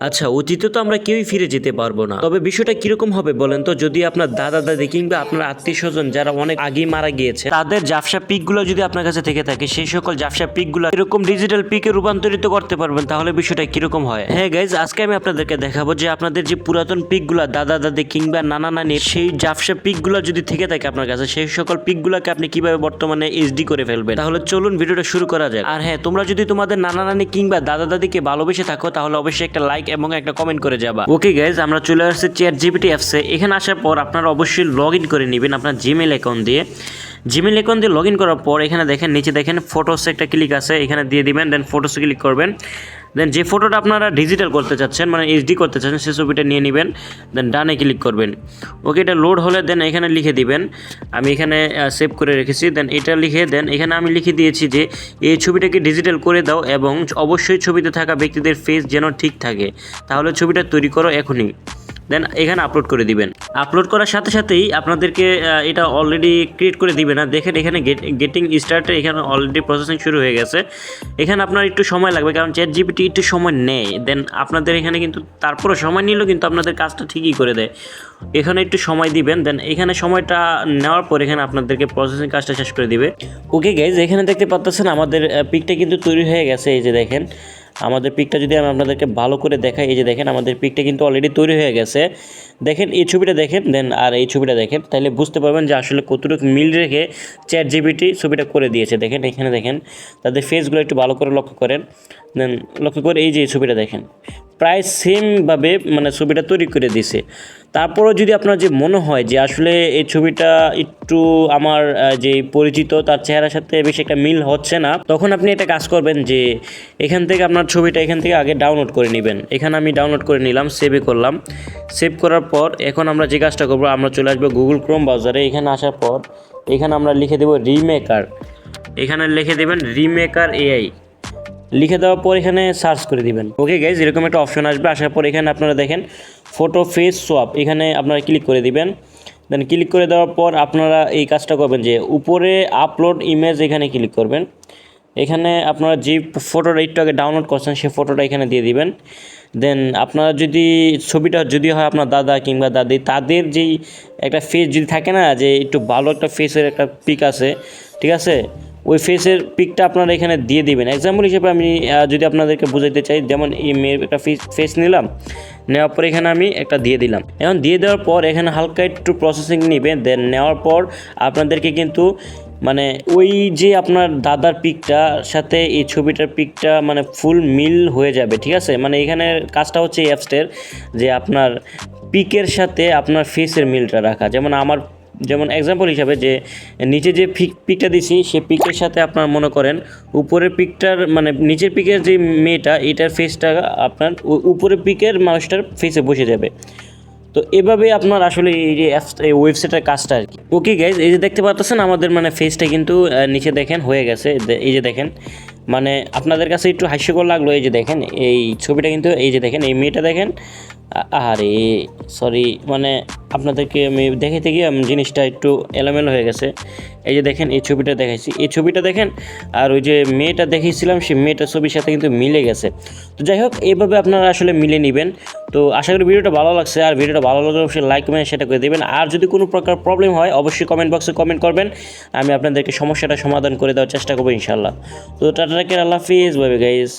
আচ্ছা অতীতে তো আমরা কেউই ফিরে যেতে পারব না। তবে বিষয়টা কীরকম হবে বলেন তো? যদি আপনার দাদা দাদি কিংবা আপনার আত্মীয় স্বজন যারা অনেক আগেই মারা গিয়েছে, তাদের জাফসা পিকগুলো যদি আপনার কাছে থেকে থাকে, সেই সকল জাফসা পিকগুলো এরকম ডিজিটাল পিকে রূপান্তরিত করতে পারবেন, তাহলে বিষয়টা কীরকম হয়? হ্যাঁ গাইজ আজকে আমি আপনাদেরকে দেখাবো যে আপনাদের যে পুরাতন পিকগুলো, দাদা দাদি কিংবা নানা নানির, সেই জাফসা পিকগুলো যদি থেকে থাকে আপনার কাছে, সেই সকল পিকগুলোকে আপনি কীভাবে বর্তমানে এইচডি করে ফেলবেন? তাহলে চলুন ভিডিওটা শুরু করা যাক। আর হ্যাঁ তোমরা যদি তোমাদের নানা নানি কিংবা দাদা দাদিকে ভালোবেসে থাকো, তাহলে অবশ্যই একটা লাইক এবং একটা কমেন্ট করে যাবা। ওকে গাইজ আমরা চলে আসছি চেয়ার জিপিটি অ্যাপসে এখানে আসার পর আপনারা অবশ্যই লগ ইন করে নেবেন আপনার জিমেল অ্যাকাউন্ট দিয়ে। জিমেল অ্যাকাউন্ট দিয়ে লগ ইন করার পর এখানে দেখেন, নিচে দেখেন ফটোস একটা ক্লিক আছে, এখানে দিয়ে দিবেন দেন ফটোসে ক্লিক করবেন। দেন যে ফটোটা আপনারা ডিজিটাল করতে চাচ্ছেন মানে এইচডি করতে চাচ্ছেন, সে ছবিটা নিয়ে নেবেন দেন ডানে ক্লিক করবেন। ওকে এটা লোড হলে দেন এখানে লিখে দিবেন। আমি এখানে সেভ করে রেখেছি দেন এটা লিখে দেন এখানে আমি লিখে দিয়েছি যে, এই ছবিটাকে ডিজিটাল করে দাও এবং অবশ্যই ছবিতে থাকা ব্যক্তিদের ফেস যেন ঠিক থাকে। তাহলে ছবিটা তৈরি করো এখনই। দেন এখানে আপলোড করে দিবেন। আপলোড করার সাথে সাথেই আপনাদেরকে এটা অলরেডি ক্রিয়েট করে দিবে না। দেখেন এখানে গেটিং স্টার্টে এখানে অলরেডি প্রসেসিং শুরু হয়ে গেছে। এখানে আপনার একটু সময় লাগবে, কারণ চ্যাট জিপিটি একটু সময় নেয়। দেন আপনাদের এখানে কিন্তু তারপরে সময় নিলেও কিন্তু আপনাদের কাজটা ঠিকই করে দেয়। এখানে একটু সময় দিবেন দেন এখানে সময়টা নেওয়ার পর এখানে আপনাদেরকে প্রসেসিং কাজটা শেষ করে দিবে। ওকে গাইজ এখানে দেখতে পাচ্ছেন আমাদের পিকটা কিন্তু তৈরি হয়ে গেছে, এই যে দেখেন। আমাদের পিকটা যদি আমি আপনাদেরকে ভালো করে দেখাই, এই যে দেখেন আমাদের পিকটা কিন্তু অলরেডি তৈরি হয়ে গেছে। দেখেন এই ছবিটা দেখেন, দেন আর এই ছবিটা দেখেন, তাহলে বুঝতে পারবেন যে আসলে কতটুকু মিল রেখে চ্যাট জিবিটি ছবিটা করে দিয়েছে। দেখেন এখানে দেখেন, তাদের ফেসগুলো একটু ভালো করে লক্ষ্য করেন, দেন লক্ষ্য করে এই যে ছবিটা দেখেন। প্রায় সেমভাবে মানে ছবিটা তৈরি করে দিছে। তারপরেও যদি আপনার যে মনে হয় যে আসলে এই ছবিটা একটু আমার যে পরিচিত তার চেহারার সাথে বেশি একটা মিল হচ্ছে না, তখন আপনি একটা কাজ করবেন যে এখান থেকে আপনার ছবিটা এখান থেকে আগে ডাউনলোড করে নেবেন। এখানে আমি ডাউনলোড করে নিলাম সেভে করলাম। সেভ করার পর এখন আমরা যে কাজটা করব, আমরা চলে আসব গুগল ক্রোম ব্রাউজারে এখানে আসার পর এখানে আমরা লিখে দেবো রিমেকার এখানে লিখে দেবেন রিমেকার এআই লিখে দেওয়ার পর এখানে সার্চ করে দিবেন। ওকে গাইজ এরকম একটা অপশন আসবে। আসার পর এখানে আপনারা দেখেন ফটো ফেস সোয়াপ এখানে আপনারা ক্লিক করে দিবেন। দেন ক্লিক করে দেওয়ার পর আপনারা এই কাজটা করবেন যে, উপরে আপলোড ইমেজ এখানে ক্লিক করবেন। এখানে আপনারা যে ফটোটা একটু আগে ডাউনলোড করছেন সেই ফটোটা এখানে দিয়ে দিবেন। দেন আপনারা যদি, ছবিটা যদি হয় আপনার দাদা কিংবা দাদি, তাদের যেই একটা ফেস যদি থাকে না, যে একটু ভালো একটা ফেসের একটা পিক আছে, ঠিক আছে? ওই ফেসের পিকটা আপনারা এখানে দিয়ে দিবেন। এক্সাম্পল হিসেবে আমি যদি আপনাদেরকে বুঝাইতে চাই, যেমন এই মেয়ের একটা ফেস নিলাম, নেওয়ার পর এখানে আমি একটা দিয়ে দিলাম। এখন দিয়ে দেওয়ার পর এখানে হালকা একটু প্রসেসিং নিবে দেন নেওয়ার পর আপনাদেরকে কিন্তু মানে ওই যে আপনার দাদার পিকটা সাথে এই ছবিটার পিকটা মানে ফুল মিল হয়ে যাবে, ঠিক আছে? মানে এখানে কাজটা হচ্ছে এই অ্যাপসটের যে আপনার পিকের সাথে আপনার ফেসের মিলটা রাখা। যেমন আমার যেমন এক্সাম্পল হিসাবে যে নিচে যে পিক পিকটা দিছি সে পিকের সাথে আপনার মনে করেন, উপরের পিকটার মানে নিচের পিকের যে মেয়েটা, এটার ফেসটা আপনার উপরের পিকের মানুষটার ফেসে বসে যাবে। তো এভাবে আপনার আসলে এই যে অ্যাপস এই ওয়েবসাইটের কাজটা আর কি। ওকে গাইজ এই যে দেখতে পাচ্ছেন আমাদের মানে ফেসটা কিন্তু নিচে দেখেন, হয়ে গেছে। এই যে দেখেন মানে আপনাদের কাছে একটু হাস্যকর লাগল, এই যে দেখেন, এই ছবিটা কিন্তু, এই যে দেখেন, এই মেয়েটা দেখেন আরে সরি মানে আপনাদেরকে আমি দেখাইতে গিয়ে জিনিসটা একটু এলোমেলো হয়ে গেছে। এই যে দেখেন, এই ছবিটা দেখাইছি। এই ছবিটা দেখেন, আর ওই যে মেয়েটা দেখিয়েছিলাম সেই মেয়েটার ছবির সাথে কিন্তু মিলে গেছে। তো যাই হোক এইভাবে আপনারা আসলে মিলে নেবেন। তো আশা করি ভিডিওটা ভালো লাগছে, আর ভিডিওটা ভালো লাগলে অবশ্যই লাইক কমেন্ট সেটা করে দেবেন। আর যদি কোনো প্রকার প্রবলেম হয়, অবশ্যই কমেন্ট বক্সে কমেন্ট করবেন। আমি আপনাদেরকে সমস্যাটা সমাধান করে দেওয়ার চেষ্টা করব ইনশাল্লাহ তো টাটা আল্লাহ হাফিজ বাই গাইজ